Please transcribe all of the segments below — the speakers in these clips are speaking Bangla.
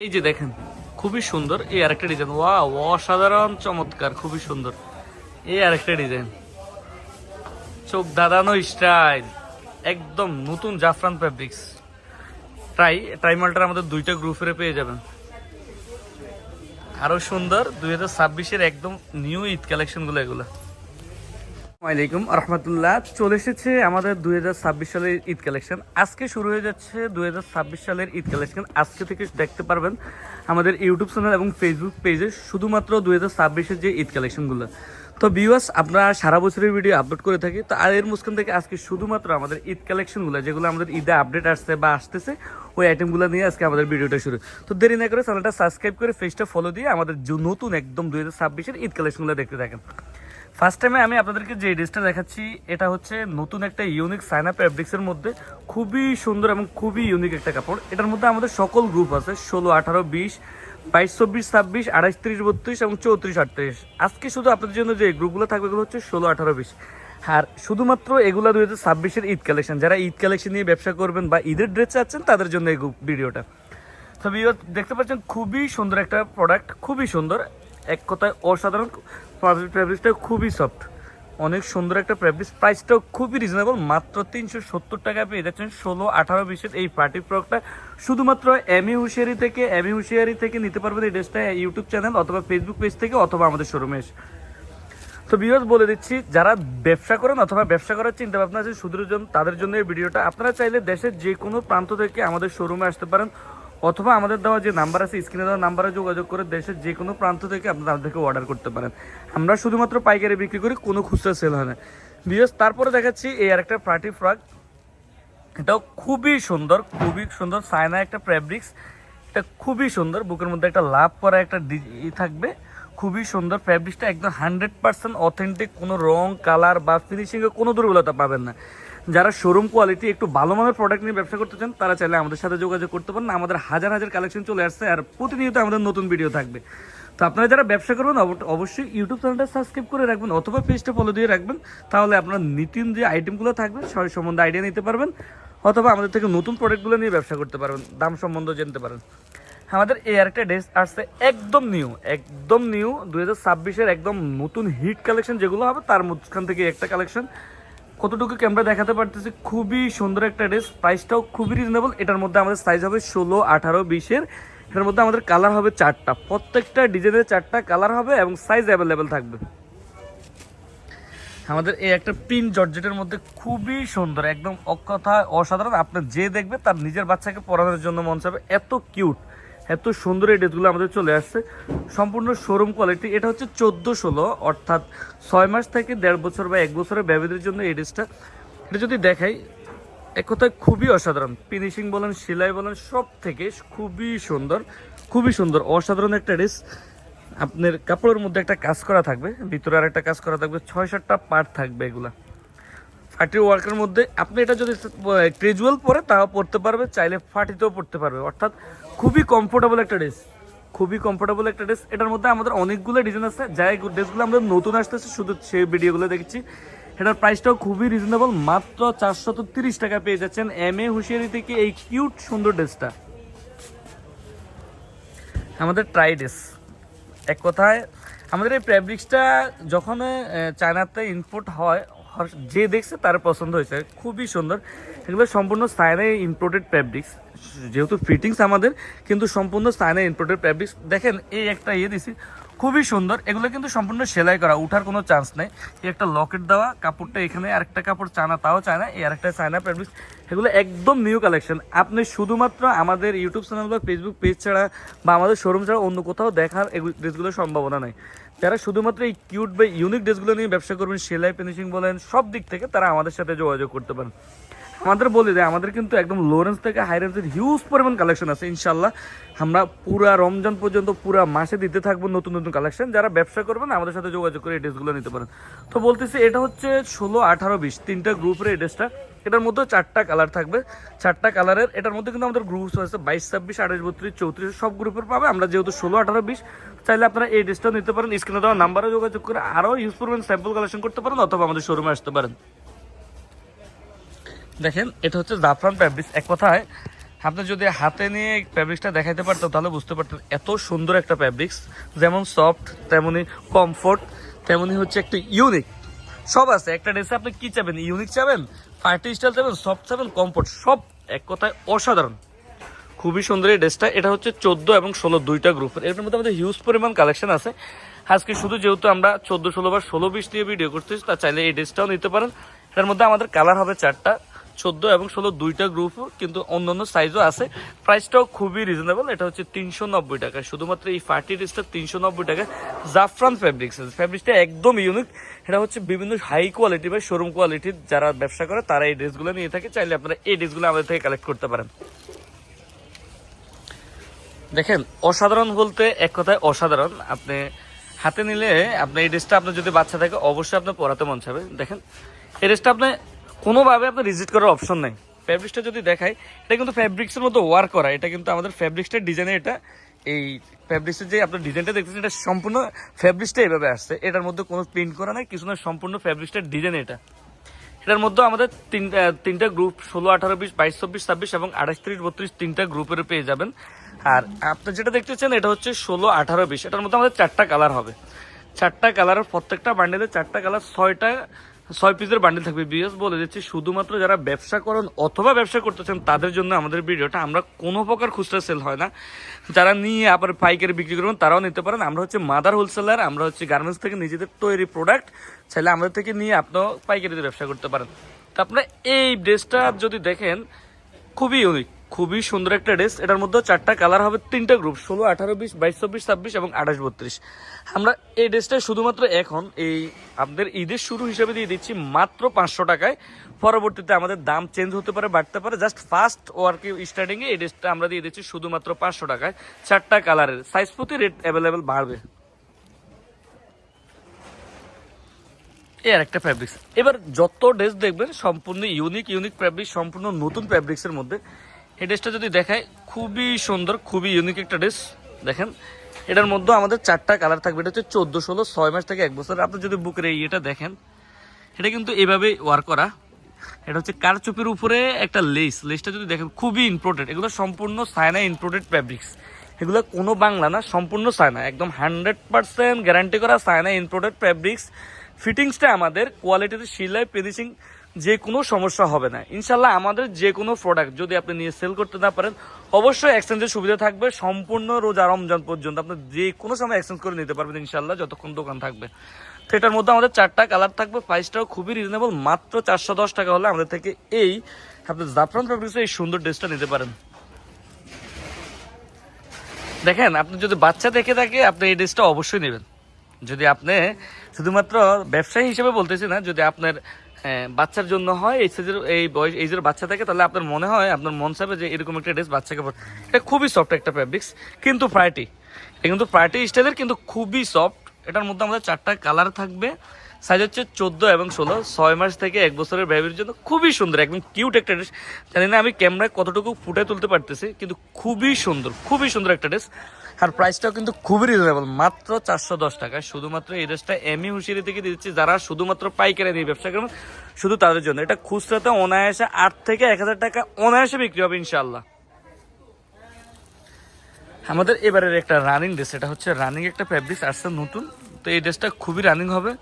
এই যে দেখেন, খুবই সুন্দর এই আরেকটা ডিজাইন ওয়া অসাধারণ, চমৎকার, খুবই সুন্দর। এই আরেকটা ডিজাইন চোখ দাদানো স্টাইল একদম নতুন জাফরান ফ্যাব্রিক্স ট্রাই ট্রাইমালটার আমাদের দুইটা গ্রুপের পেয়ে যাবেন। আরও সুন্দর, দুই হাজার ছাব্বিশের একদম নিউ ঈদ কালেকশনগুলো এগুলো। আসসালামাইকুম রহমতুল্লাহ চলে এসেছে আমাদের দুই হাজার ছাব্বিশ সালের ঈদ কালেকশন। আজকে শুরু হয়ে যাচ্ছে দুই হাজার ছাব্বিশ সালের ঈদ কালেকশন। আজকে থেকে দেখতে পারবেন আমাদের ইউটিউব চ্যানেল এবং ফেসবুক পেজে শুধুমাত্র দুই হাজার যে ঈদ কালেকশনগুলো। তো ভিউয়ার্স আমরা সারা বছরের ভিডিও আপলোড করে থাকি। তো আর এর মুসকান থেকে আজকে শুধুমাত্র আমাদের ঈদ কালেকশনগুলো, যেগুলো আমাদের ঈদে আপডেট আসছে বা আসতেছে, ওই আইটেমগুলো নিয়ে আজকে আমাদের ভিডিওটা শুরু। তো দেরি না করে চ্যানেলটা সাবস্ক্রাইব করে ফেসটা ফলো দিয়ে আমাদের নতুন একদম দুই হাজার ছাব্বিশের ঈদ কালেকশনগুলো দেখতে থাকেন। ফার্স্ট টাইমে আমি আপনাদেরকে যে ড্রেসটা দেখাচ্ছি, এটা হচ্ছে নতুন একটা ইউনিক সাইনা ফ্যাব্রিক্সের মধ্যে খুবই সুন্দর এবং খুবই ইউনিক একটা কাপড়। এটার মধ্যে আমাদের সকল গ্রুপ আছে, ষোলো, আঠারো, বিশ, বাইশ, চব্বিশ, ছাব্বিশ আঠাশ ত্রিশ, বত্রিশ এবং চৌত্রিশ, আটত্রিশ। আজকে শুধু আপনাদের জন্য যে গ্রুপগুলো থাকবে এগুলো হচ্ছে ষোলো, আঠারো, বিশ। আর শুধুমাত্র এগুলো দুই হাজার ছাব্বিশের ঈদ কালেকশন যারা ঈদ কালেকশন নিয়ে ব্যবসা করবেন বা ঈদের ড্রেস চাচ্ছেন, তাদের জন্য এই ভিডিওটা তো ভিউয়ার দেখতে পাচ্ছেন খুবই সুন্দর একটা প্রোডাক্ট খুবই সুন্দর। এক কথায় অসাধারণ ফ্যাব্রিক্সটা খুবই সফট অনেক সুন্দর একটা ফ্যাব্রিক্স প্রাইসটাও খুবই রিজনেবল মাত্র তিনশো সত্তর টাকা পেয়ে যাচ্ছেন ষোলো আঠারো বিশের এই পার্টি প্রোডাক্টটা শুধুমাত্র এমি হুশিয়ারি থেকে এমি হুশিয়ারি থেকে নিতে পারবেন এই ড্রেসটা ইউটিউব চ্যানেল অথবা ফেসবুক পেজ থেকে অথবা আমাদের শোরুমে এসে। তো বিভাস বলে দিচ্ছি, যারা ব্যবসা করেন অথবা ব্যবসা করার চিন্তা ভাবনা আছে জন্য তাদের জন্য এই ভিডিওটা আপনারা চাইলে দেশের যে কোনো প্রান্ত থেকে আমাদের শোরুমে আসতে পারেন। অথবা আমাদের দেওয়া যে নাম্বার আছে স্ক্রিনে দেওয়া নাম্বারে যোগাযোগ করে দেশের যে কোনো প্রান্ত থেকে আপনারা আমাদেরকে অর্ডার করতে পারেন। আমরা শুধুমাত্র পাইকারি বিক্রি করি, কোনো খুচরা সেল হয় না। বিভাস তারপরে দেখাচ্ছি এই আরেকটা পার্টি ফ্রক এটাও খুবই সুন্দর খুবই সুন্দর সায়না একটা ফ্যাব্রিক্স এটা খুবই সুন্দর, বুকের মধ্যে একটা লাভ করা একটা ই থাকবে। খুবই সুন্দর ফ্যাব্রিক্সটা একদম হান্ড্রেড পার্সেন্ট অথেন্টিক কোনো রং কালার বা ফিনিশিংয়ে কোনো দুর্বলতা পাবেন না। যারা শোরুম কোয়ালিটি একটু ভালো মানের প্রোডাক্ট নিয়ে ব্যবসা করতে চান, তারা চাইলে আমাদের সাথে যোগাযোগ করতে পারেন। আমাদের হাজার হাজার কালেকশন চলে আসছে আর প্রতিনিয়ত আমাদের নতুন ভিডিও থাকবে। তো আপনারা যারা ব্যবসা করবেন, অব- অবশ্যই ইউটিউব চ্যানেলটা সাবস্ক্রাইব করে রাখবেন অথবা পেজটা ফলো দিয়ে রাখবেন। তাহলে আপনার নিতিন যে আইটেমগুলো থাকবে সবাই সম্বন্ধে আইডিয়া নিতে পারবেন অথবা আমাদের থেকে নতুন প্রোডাক্টগুলো নিয়ে ব্যবসা করতে পারবেন। দাম সম্বন্ধে জানতে পারেন। আমাদের এই আরেকটা ড্রেস আসছে একদম নিউ একদম নিউ দু হাজার একদম নতুন হিট কালেকশন যেগুলো হবে, তার মধ্যখান থেকে একটা কালেকশন কতটুকু ক্যামেরা দেখাতে পারতেছি, খুবই সুন্দর একটা ড্রেস প্রাইসটাও খুবই রিজনেবল এটার মধ্যে আমাদের সাইজ হবে ষোলো, আঠারো, বিশের। এটার মধ্যে আমাদের কালার হবে চারটা। প্রত্যেকটা ডিজাইনের চারটা কালার হবে এবং সাইজ অ্যাভেলেবেল থাকবে। আমাদের এই একটা প্রিন্ট জর্জেটের মধ্যে খুবই সুন্দর, একদম অকথা অসাধারণ। আপনার যে দেখবে তার নিজের বাচ্চাকে পড়ানোর জন্য মন চাবে এত কিউট এত সুন্দর এই ড্রেসগুলো আমাদের চলে আসছে। সম্পূর্ণ শোরুম কোয়ালিটি এটা হচ্ছে চোদ্দ ষোলো, অর্থাৎ ছয় মাস থেকে দেড় বছর বা এক বছরের ব্যবধির জন্য এই ড্রেসটা। এটা যদি দেখাই, এক কথায় খুবই অসাধারণ। ফিনিশিং বলেন, সেলাই বলেন সব থেকে খুবই সুন্দর খুবই সুন্দর, অসাধারণ একটা ড্রেস। আপনার কাপড়ের মধ্যে একটা কাজ করা থাকবে, ভিতরে আর একটা কাজ করা থাকবে, ছয় সাতটা পার্ট থাকবে এগুলা। ফাটি ওয়ার্কের মধ্যে, আপনি এটা যদি ক্রেজুয়াল পরে, তাও পড়তে পারবে, চাইলে ফাটিতেও পড়তে পারবে। অর্থাৎ খুবই কমফোর্টেবল একটা ড্রেস খুবই কমফোর্টেবল একটা ড্রেস এটার মধ্যে আমাদের অনেকগুলো ডিজাইন আছে। যাই ড্রেসগুলো আমরা নতুন আসতেছে, শুধু সেই ভিডিওগুলো দেখছি। এটার প্রাইসটাও খুবই রিজনেবল মাত্র চারশো তিরিশ টাকা পেয়ে যাচ্ছেন এম এ হুঁশিয়ারি থেকে এই কিউট সুন্দর ড্রেসটা আমাদের ট্রাই ড্রেস এক কথায়, আমাদের এই ফ্যাব্রিক্সটা যখন চায়নাতে ইম্পোর্ট হয় যে দেখছে তার পছন্দ হয়েছে। খুবই সুন্দর। এগুলো সম্পূর্ণ চায়নায় ইম্পোর্টেড ফ্যাব্রিক্স যেহেতু ফিটিংস আমাদের, কিন্তু সম্পূর্ণ চায়নায় ইম্পোর্টেড ফ্যাব্রিক্স দেখেন, এই একটা ইয়ে দিছি। খুবই সুন্দর। এগুলো কিন্তু সম্পূর্ণ সেলাই করা। উঠার কোনো চান্স নেই। এই একটা লকেট দেওয়া, কাপড়টা এখানে, আরেকটা কাপড় চায়না, তাও চায় না এই আরেকটা চায়না ফ্যাব্রিক্স এগুলো একদম নিউ কালেকশন আপনি শুধুমাত্র আমাদের ইউটিউব চ্যানেল বা ফেসবুক পেজ ছাড়া বা আমাদের শোরুম ছাড়া অন্য কোথাও দেখার এগু- ড্রেসগুলোর সম্ভাবনা নাই। যারা শুধুমাত্র এই কিউট বা ইউনিক ড্রেসগুলো নিয়ে ব্যবসা করবেন, সেলাই ফিনিশিং বলেন, সব দিক থেকে তারা আমাদের সাথে যোগাযোগ করতে পারেন। আমাদের বলি যে আমাদের কিন্তু একদম লো রেঞ্জ থেকে হাই রেঞ্জের হিউজ পরিমাণ কালেকশন আছে ইনশাল্লাহ আমরা পুরা রমজান পর্যন্ত, পুরা মাসে দিতে থাকব নতুন নতুন কালেকশন যারা ব্যবসা করবেন, আমাদের সাথে যোগাযোগ করে এই ড্রেসগুলো নিতে পারেন। তো বলতেছি, এটা হচ্ছে ষোলো, আঠারো, বিশ, তিনটা গ্রুপের এই ড্রেসটা। এটার মধ্যে চারটা কালার থাকবে। চারটা কালারের এটার মধ্যে কিন্তু আমাদের গ্রুপ আছে, বাইশ, ছাব্বিশ, আঠাশ, বত্রিশ, চৌত্রিশ, সব গ্রুপের পাবে। আমরা যেহেতু ষোলো, আঠারো, বিশ চাইলে আপনারা এই ড্রেসটাও নিতে পারেন, স্ক্রিনে দেওয়া নাম্বারে যোগাযোগ করে আরও ইউজ করবেন স্যাম্পল কালেকশন করতে পারেন অথবা আমাদের শোরুমে আসতে পারেন। দেখেন, এটা হচ্ছে জাফরান ফ্যাব্রিক্স এক কথায়, আপনি যদি হাতে নিয়ে ফ্যাব্রিক্সটা দেখাইতে পারতেন, তাহলে বুঝতে পারতেন এত সুন্দর একটা ফ্যাব্রিক্স যেমন সফট তেমনি কমফোর্ট তেমনি হচ্ছে একটা ইউনিক সব আছে, একটা ড্রেসে আপনি কি চাবেন ইউনিক চাবেন পার্টি স্টাইল চাবেন সফট চাবেন কমফোর্ট সব এক কথায় অসাধারণ। খুবই সুন্দর এই ড্রেসটা। এটা হচ্ছে চোদ্দ এবং ষোলো দুইটা গ্রুপের এর। মধ্যে আমাদের হিউজ পরিমাণ কালেকশন আছে। আজকে শুধু যেহেতু আমরা চোদ্দ, ষোলো বা ষোলো বিশ দিয়ে ভিডিও করতেছি, তা চাইলে এই ড্রেসটাও নিতে পারেন। এটার মধ্যে আমাদের কালার হবে চারটা। চোদ্দ এবং ষোলো দুইটা গ্রুপ কিন্তু অন্য অন্য সাইজও আছে। প্রাইসটাও খুবই রিজনেবল এটা হচ্ছে তিনশো নব্বই টাকা। শুধুমাত্র এই ফার্টি ড্রেসটা তিনশো নব্বই টাকা। জাফরান ফ্যাব্রিক্স ফ্যাব্রিক্সটা একদম ইউনিক এটা হচ্ছে বিভিন্ন হাই কোয়ালিটি বা শোরুম কোয়ালিটির যারা ব্যবসা করে, তারা এই ড্রেসগুলো নিয়ে থাকে। চাইলে আপনারা এই ড্রেসগুলো আমাদের থেকে কালেক্ট করতে পারেন। দেখেন, অসাধারণ বলতে এক কথায় অসাধারণ। আপনি হাতে নিলে আপনি এই ড্রেসটা আপনার যদি বাচ্চা থাকে, অবশ্যই আপনার পরাতে মন চাবে। দেখেন, এই ড্রেসটা আপনি কোনোভাবে আপনার রিজিট করার অপশন নেই। ফ্যাব্রিক্সটা যদি দেখাই, এটা কিন্তু ফ্যাব্রিক্সের মতো ওয়ার্ক করা। এটা কিন্তু আমাদের ফ্যাব্রিক্সটার ডিজাইনে এটা, এই ফ্যাব্রিক্সের যে আপনার ডিজাইনটা দেখতেছেন, এটা সম্পূর্ণ ফ্যাব্রিক্সটা এভাবে আসছে। এটার মধ্যে কোনো প্রিন্ট করা নাই, কিছু না সম্পূর্ণ ফ্যাব্রিক্সটার ডিজাইন এটা। এটার মধ্যে আমাদের তিনটা তিনটা গ্রুপ ষোলো, আঠারো, বিশ, বাইশ, চব্বিশ, ছাব্বিশ এবং আঠাশ, তিরিশ, বত্রিশ তিনটা গ্রুপের পেয়ে যাবেন। আর আপনি যেটা দেখতেছেন এটা হচ্ছে ষোলো, আঠারো, বিশ। এটার মধ্যে আমাদের চারটা কালার হবে। চারটা কালারের প্রত্যেকটা বান্ডেলে চারটা কালার ছয়টা, ছয় পিসের বান্ডেল থাকবে। বিএস বলে দিচ্ছি, শুধুমাত্র যারা ব্যবসা করেন অথবা ব্যবসা করতেছেন তাদের জন্য আমাদের ভিডিওটা আমরা কোনো প্রকার খুচরা সেল হয় না। যারা নিয়ে আবার পাইকারি বিক্রি করবেন, তারাও নিতে পারেন। আমরা হচ্ছে মাদার হোলসেলার আমরা হচ্ছে গার্মেন্টস থেকে নিজেদের তৈরি প্রোডাক্ট চাইলে আমাদের থেকে নিয়ে আপনিও পাইকারিতে ব্যবসা করতে পারেন। তো আপনারা এই ড্রেসটা যদি দেখেন, খুবই ইউনিক খুবই সুন্দর একটা ড্রেস। এটার মধ্যে চারটা কালার হবে, তিনটা গ্রুপ ষোলো, আঠারো বিশ, বাইশ, চব্বিশ, ছাব্বিশ এবং আঠাশ, বত্রিশ। আমরা এই ড্রেসটা শুধুমাত্র এখন এই আপনাদের ঈদের শুরু হিসেবে দিয়ে দিচ্ছি মাত্র পাঁচশো টাকায়। পরবর্তীতে আমাদের দাম চেঞ্জ হতে পারে, বাড়তে পারে। জাস্ট ফার্স্ট ওয়ার্কে স্টার্টিংয়ে এই ড্রেসটা আমরা দিয়ে দিচ্ছি শুধুমাত্র পাঁচশো টাকায়। চারটা কালারের। সাইজ প্রতি রেট অ্যাভেলেবেল বাড়বে। এই আর একটা ফ্যাব্রিক্স এবার যত ড্রেস দেখবেন, সম্পূর্ণ ইউনিক ইউনিক ফ্যাব্রিক সম্পূর্ণ নতুন ফ্যাব্রিক্সের মধ্যে এই ড্রেসটা যদি দেখায় খুবই সুন্দর, খুবই ইউনিক একটা ড্রেস দেখেন, এটার মধ্যে আমাদের চারটা কালার থাকবে, এটা হচ্ছে চোদ্দ, ষোলো, ছয় মাস থেকে এক বছর। আপনি যদি বুকের এই এটা দেখেন, এটা কিন্তু এভাবে ওয়ার্ক করা। এটা হচ্ছে কারচুপির উপরে একটা লেস লেসটা যদি দেখেন, খুবই ইম্পোর্টেড এগুলো সম্পূর্ণ সাইনা ইম্পোর্টেড ফ্যাব্রিক্স এগুলো কোনো বাংলা না, সম্পূর্ণ সায়না। একদম হান্ড্রেড পার্সেন্ট গ্যারান্টি করা সাইনা ইম্পোর্টেড ফ্যাব্রিক্স ফিটিংসটা আমাদের কোয়ালিটিতে সিলাই ফিনিশিং যে কোনো সমস্যা হবে না। ইনশাল্লাহ আমাদের যে কোনো প্রোডাক্ট যদি আপনি নিয়ে সেল করতে না পারেন, অবশ্যই এক্সচেঞ্জের সুবিধা থাকবে। সম্পূর্ণ রোজা রমজান পর্যন্ত আপনি যে কোনো সময় এক্সচেঞ্জ করে নিতে পারবেন ইনশাল্লাহ যতক্ষণ দোকান থাকবে। তো এটার মধ্যে আমাদের চারটা কালার থাকবে। প্রাইসটাও খুবই রিজনেবল মাত্র চারশো দশ টাকা হলে আমাদের থেকে এই, আপনি জাফরান ফ্যাব্রিক্সের এই সুন্দর ড্রেসটা নিতে পারেন। দেখেন, আপনি যদি বাচ্চা দেখে থাকে, আপনি এই ড্রেসটা অবশ্যই নেবেন। যদি আপনি শুধুমাত্র ব্যবসায়ী হিসেবে বলতেছি না, যদি আপনার বাচ্চার জন্য হয়, এই সাইজের এই বয়স, এই যে বাচ্চা থাকে, তাহলে আপনার মনে হয়, আপনার মন চাবে যে এরকম একটা ড্রেস বাচ্চাকে এটা খুবই সফট একটা ফ্যাব্রিক্স কিন্তু ফ্রাইটি এটা কিন্তু ফ্রাইটি স্টাইলের কিন্তু খুবই সফট এটার মধ্যে আমাদের চারটা কালার থাকবে। সাইজ হচ্ছে চোদ্দ এবং ষোলো। ছয় মাস থেকে এক বছরের বেবির জন্য খুবই সুন্দর, একদম কিউট একটা ড্রেস জানি না আমি ক্যামেরায় কতটুকু ফুটে তুলতে পারতেছি, কিন্তু খুবই সুন্দর খুবই সুন্দর একটা ড্রেস আর প্রাইসটাও কিন্তু খুবই রিজনেবল মাত্র চারশো দশ টাকা। শুধুমাত্র এই ড্রেসটা এমই হুঁশিয়ারি থেকে দিচ্ছি, যারা শুধুমাত্র পাইকারি নিয়ে ব্যবসা করবেন, শুধু তাদের জন্য। এটা খুচরাতে অনায়াসে আট থেকে এক হাজার টাকা অনায়াসে বিক্রি হবে ইনশাল্লাহ আমাদের এবারের একটা রানিং ড্রেস এটা হচ্ছে রানিং একটা ফ্যাব্রিক্স আসছে নতুন। তো এই ড্রেসটা খুবই রানিং হবে।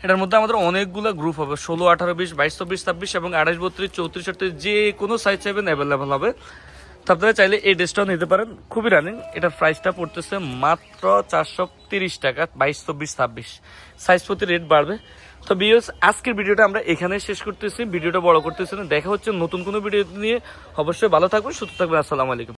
এটার মধ্যে আমাদের অনেকগুলো গ্রুপ হবে, ষোলো, আঠারো, বিশ, বাইশ, চব্বিশ, ছাব্বিশ এবং আঠাশ, বত্রিশ, চৌত্রিশ, আটত্রিশ, যে কোনো সাইজ চাইবেন অ্যাভেলেবেল হবে। তো আপনারা চাইলে এই ড্রেসটাও নিতে পারেন, খুবই রানিং এটার প্রাইসটা পড়তেছে মাত্র চারশো তিরিশ টাকা, বাইশ, চব্বিশ, ছাব্বিশ। সাইজ প্রতি রেট বাড়বে। তো বিয়স আজকের ভিডিওটা আমরা এখানে শেষ করতেছি। ভিডিওটা বড় করতেছি না, দেখা হচ্ছে নতুন কোনো ভিডিও নিয়ে। অবশ্যই ভালো থাকবেন, সুস্থ থাকবেন। আসসালামু আলাইকুম।